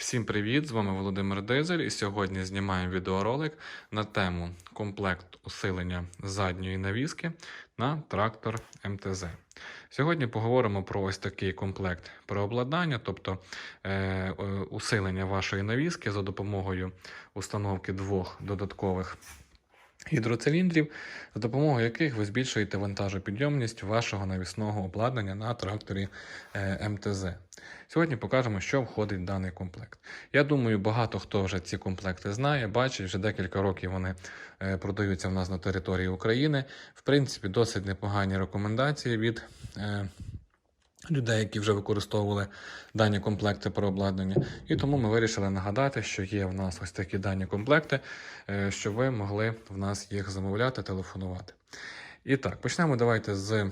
Всім привіт! З вами Володимир Дизель, і сьогодні знімаємо відеоролик на тему комплект усилення задньої навіски на трактор МТЗ. Сьогодні поговоримо про ось такий комплект переобладнання, тобто е, е, усилення вашої навіски за допомогою установки двох додаткових гідроциліндрів, за допомогою яких ви збільшуєте вантажопідйомність вашого навісного обладнання на тракторі е, МТЗ. Сьогодні покажемо, що входить в даний комплект. Я думаю, багато хто вже ці комплекти знає, бачить, вже декілька років вони е, продаються в нас на території України. В принципі, досить непогані рекомендації від е, людей, які вже використовували дані комплекти переобладнання. І тому ми вирішили нагадати, що є в нас ось такі дані комплекти, е, щоб ви могли в нас їх замовляти, телефонувати. І так, почнемо давайте з.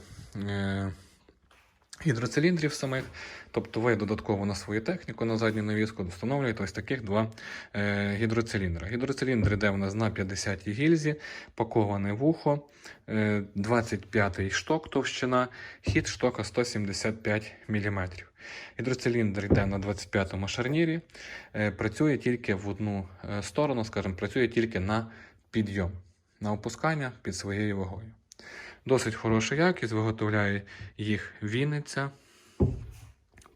Гідроциліндрів самих. Тобто ви додатково на свою техніку на задню навіску встановлюєте ось таких два е, гідроциліндри. Гідроциліндр йде в нас на 50 гільзі, паковане вухо, е, 25 шток товщина, хід штока 175 мм. Гідроциліндр йде на 25-му шарнірі, е, працює тільки в одну е, сторону, скажімо, працює тільки на підйом, на опускання під своєю вагою. Досить хороша якість, виготовляє їх Вінниця.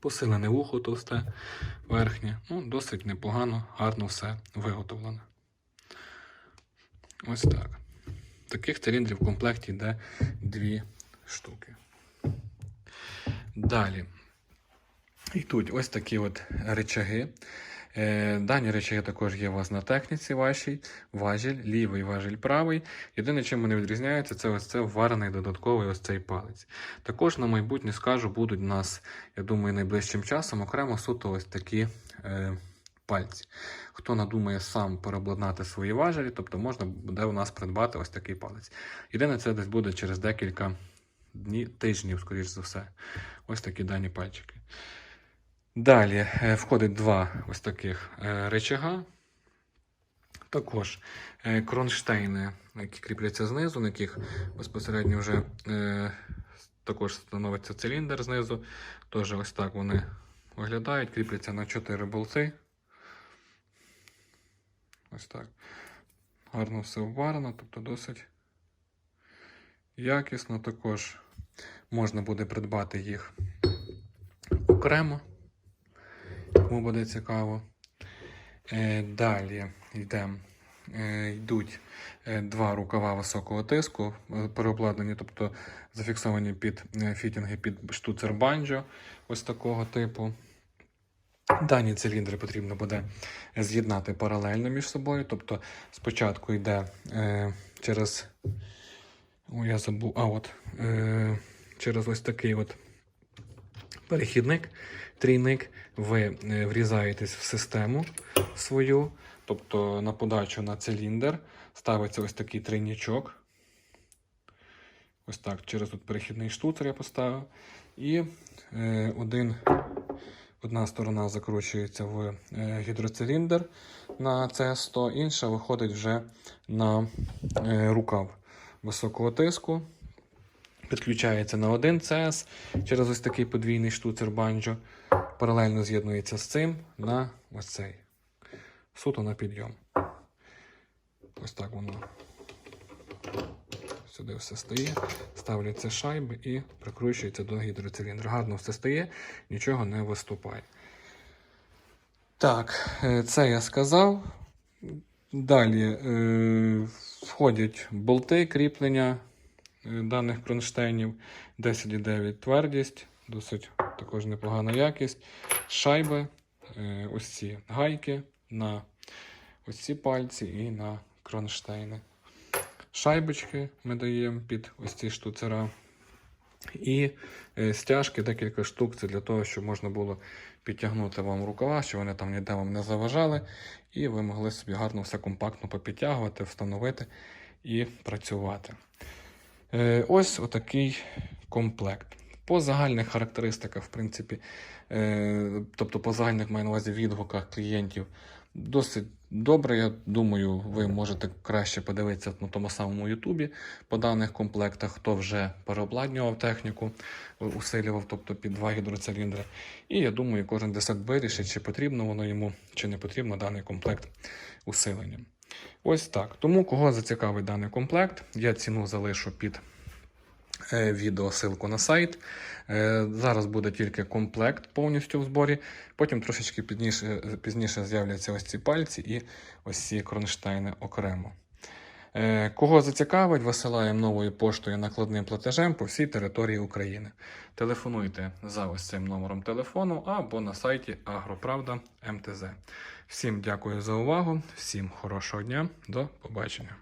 Посилене вухо товсте верхнє. Ну, досить непогано, гарно все виготовлене. Ось так. Таких циліндрів в комплекті йде дві штуки. Далі. Йдуть ось такі от речаги. Е, Дані речаги також є у вас на техніці вашій. Важіль, лівий важіль правий. Єдине, чим вони відрізняються, це ось це вварений додатковий ось цей палець. Також на майбутнє скажу, будуть у нас, я думаю, найближчим часом окремо суто ось такі е, пальці. Хто надумає сам переобладнати свої важелі, тобто можна буде у нас придбати ось такий палець. Єдине, це десь буде через декілька днів, тижнів, скоріш за все. Ось такі дані пальчики. Далі е, входить два ось таких е, речага. Також е, кронштейни, які кріпляться знизу, на яких безпосередньо вже також становиться циліндр знизу. Тож ось так вони виглядають, кріпляться на 4 болти. Ось так. Гарно все вварено, тобто досить якісно. Також можна буде придбати їх окремо кому буде цікаво. Е, Далі йдемо. Е, йдуть е, два рукава високого тиску, переобладнані, тобто зафіксовані під фітінги під штуцер банджо ось такого типу. Дані циліндри потрібно буде з'єднати паралельно між собою. Тобто спочатку йде е, через. О, я забув, а от е, через ось такий от перехідник, трійник, ви е, врізаєтесь в систему свою, тобто на подачу на циліндр, ставиться ось такий трійничок. Ось так, через тут перехідний штуцер я поставив. І е, один, одна сторона закручується в е, гідроциліндр на CS100, інша виходить вже на е, рукав високого тиску підключається на один CS через ось такий подвійний штуцер банджо. Паралельно з'єднується з цим на ось цей. Суто на підйом. Ось так воно. Сюди все стає. Ставляться шайби і прикручується до гідроциліндра. Гарно все стає, нічого не виступає. Так, е, це я сказав. Далі е, входять болти кріплення е, даних кронштейнів 10,9 твердість, досить також непогана якість. Шайби, е, ось ці гайки на ось ці пальці і на кронштейни. Шайбочки ми даємо під ось ці штуцера. І е, стяжки декілька штук. Це для того, щоб можна було підтягнути вам рукава, щоб вони там ніде вам не заважали. І ви могли собі гарно все компактно попідтягувати, встановити і працювати. Е, Ось отакий комплект. По загальних характеристиках, в принципі, е, тобто по загальних маю на увазі відгуках клієнтів, досить Добре, я думаю, ви можете краще подивитися на тому самому Ютубі по даних комплектах, хто вже переобладнював техніку, усилював, тобто під два гідроциліндри. І я думаю, кожен десят вирішить, чи потрібно воно йому, чи не потрібно даний комплект усилення. Ось так. Тому кого зацікавить даний комплект, я ціну залишу під е, відео ссылку на сайт. Е, Зараз буде тільки комплект повністю в зборі. Потім трошечки пізніше, пізніше з'являться ось ці пальці і ось ці кронштейни окремо. Е, Кого зацікавить, висилаємо новою поштою накладним платежем по всій території України. Телефонуйте за ось цим номером телефону або на сайті Агроправда. Всім дякую за увагу, всім хорошого дня, до побачення.